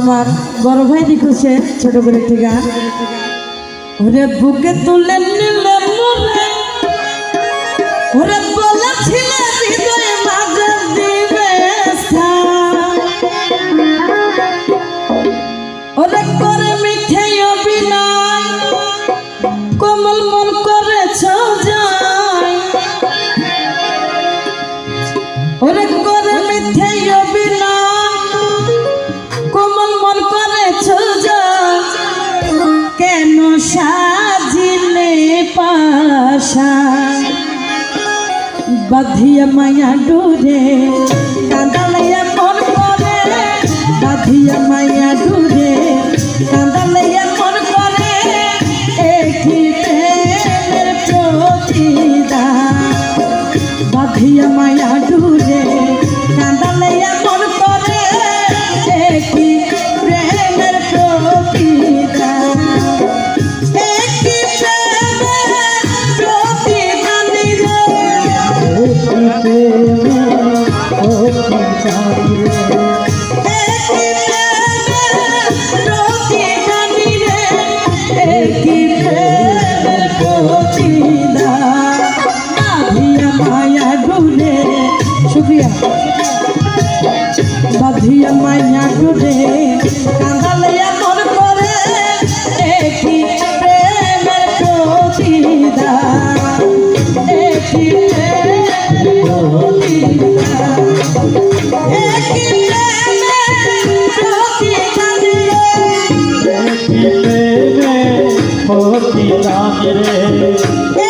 আমার বড় ভাই লিখেছে ছোট করে একটি গান। ওরে বুকে তুলে নিলে মনে, ওরে বলেছিলে হৃদয়ে পাশা বাধিয়া মায়া ডুরে, কাঁদালাইয়া মন করে বাধিয়া মায়া ডুরে, কাঁদালাইয়া মন করে একই প্রেমের প্রতিদান। বাধিয়া মায়া ডুরে, কাঁদালাইয়া মন করে একই প্রেমের প্রতিদান শুক্রিয়া বাধিয়া মায়া ডুরে কাঁদালিয়া মন করে একই প্রেমের প্রতিদান একই প্রেমের প্রতিদান প্রেমের প্রতিদান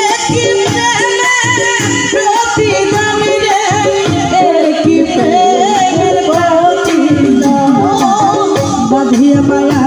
একই প্রেমের প্রতিদান রে একই প্রেমের প্রতিদান বাধিয়া মায়া